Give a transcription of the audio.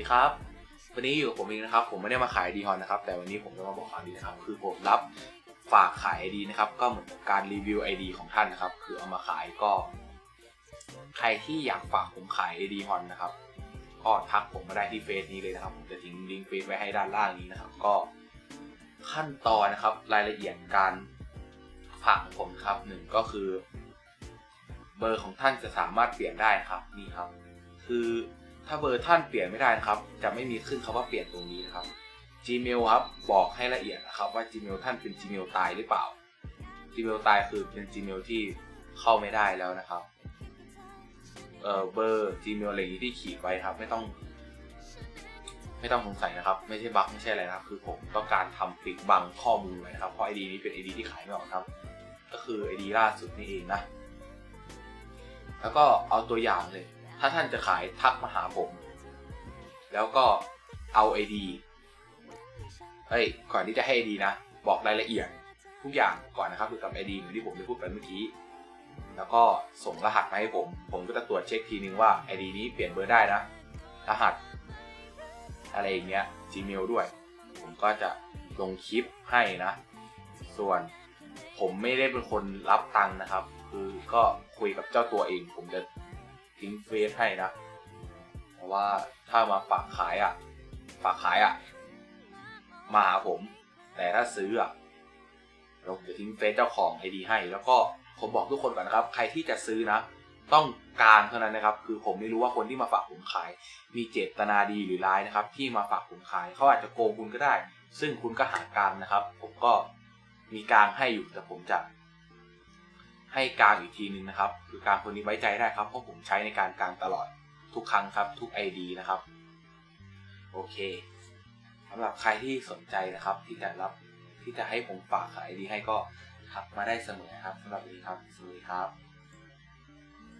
ดีครับ วันนี้อยู่กับผมเองนะครับ ผมไม่ได้มาขายดีฮอนนะครับ แต่วันนี้ผมจะมาบอกข่าวดีนะครับ คือผมรับฝากขายไอดีนะครับ ก็เหมือนกับการรีวิวไอดีของท่านนะครับ คือเอามาขายก็ ใครที่อยากฝากผมขายไอดีฮอนนะครับ ก็ทักผมมาได้ที่เฟซนี้เลยนะครับ ผมจะทิ้งลิงก์เฟซไว้ให้ด้านล่างนี้นะครับ ก็ขั้นตอนนะครับ รายละเอียดการฝากของผมครับหนึ่งก็คือ เบอร์ของท่านจะสามารถเปลี่ยนได้ครับนี่ครับ คือ ถ้าเบอร์ท่านเปลี่ยนไม่ได้นะครับ จะไม่มีขึ้นคำว่าเปลี่ยนตรงนี้นะครับ Gmail ครับบอกให้ละเอียดนะครับว่า Gmail ท่านเป็น Gmail ตายหรือเปล่า Gmail ตายคือเป็น Gmail ที่เข้าไม่ได้แล้วนะครับเอ่อเบอร์ Gmail อะไรนี้ที่ขีดไว้ครับ ไม่ต้อง ไม่ต้องสงสัยนะครับ ไม่ใช่บั๊กไม่ใช่อะไรนะครับ คือผมต้องการทำปิดบังข้อมูลไว้นะครับเพราะ ID นี้เป็น ID ที่ขายไม่ออกครับ ก็คือ ID ล่าสุดนี่เองนะ แล้วก็เอาตัวอย่างเลย ถ้าท่านจะขายทักมาหาผม แล้วก็เอา ID เฮ้ย ก่อนที่จะให้ ID นะ บอกรายละเอียดทุกอย่างก่อนนะครับเกี่ยวกับ ID เหมือนที่ผมได้พูดไปเมื่อกี้ แล้วก็ส่งรหัสมาให้ผม ผมก็จะตรวจเช็คทีนึงว่า ID นี้เปลี่ยนเบอร์ได้นะ รหัส อะไรอย่างเงี้ย Gmail ด้วย ผมก็จะลงคลิปให้นะ ส่วนผมไม่ได้เป็นคนรับตังค์นะครับ คือก็คุยกับเจ้าตัวเอง ผมจะ ทิ้งเฟซให้นะ เพราะว่าถ้ามาฝากขายอะ ฝากขายอะ มาหาผม แต่ถ้าซื้ออะเราจะทิ้งเฟซเจ้าของไอดีให้ แล้วก็ผมบอกทุกคนก่อนนะครับ ใครที่จะซื้อนะ ต้องกลางเท่านั้นนะครับ คือผมไม่รู้ว่าคนที่มาฝากผมขาย มีเจตนาดีหรือร้ายนะครับ ที่มาฝากผมขายเขาอาจจะโกงคุณก็ได้ ซึ่งคุณก็หากลางนะครับ ผมก็มีกลางให้อยู่แต่ผมจะ ให้กลางอีกทีนึงนะครับคือกลางคนนี้ไว้ใจได้ครับเพราะผมใช้ในการกลางตลอดทุกครั้งครับทุก ID นะครับโอเคสำหรับใครที่สนใจนะครับ ที่จะรับที่จะให้ผมฝากขาย ID ให้ก็ทักมาได้เสมอครับสำหรับวันนี้ครับสวัสดีครับ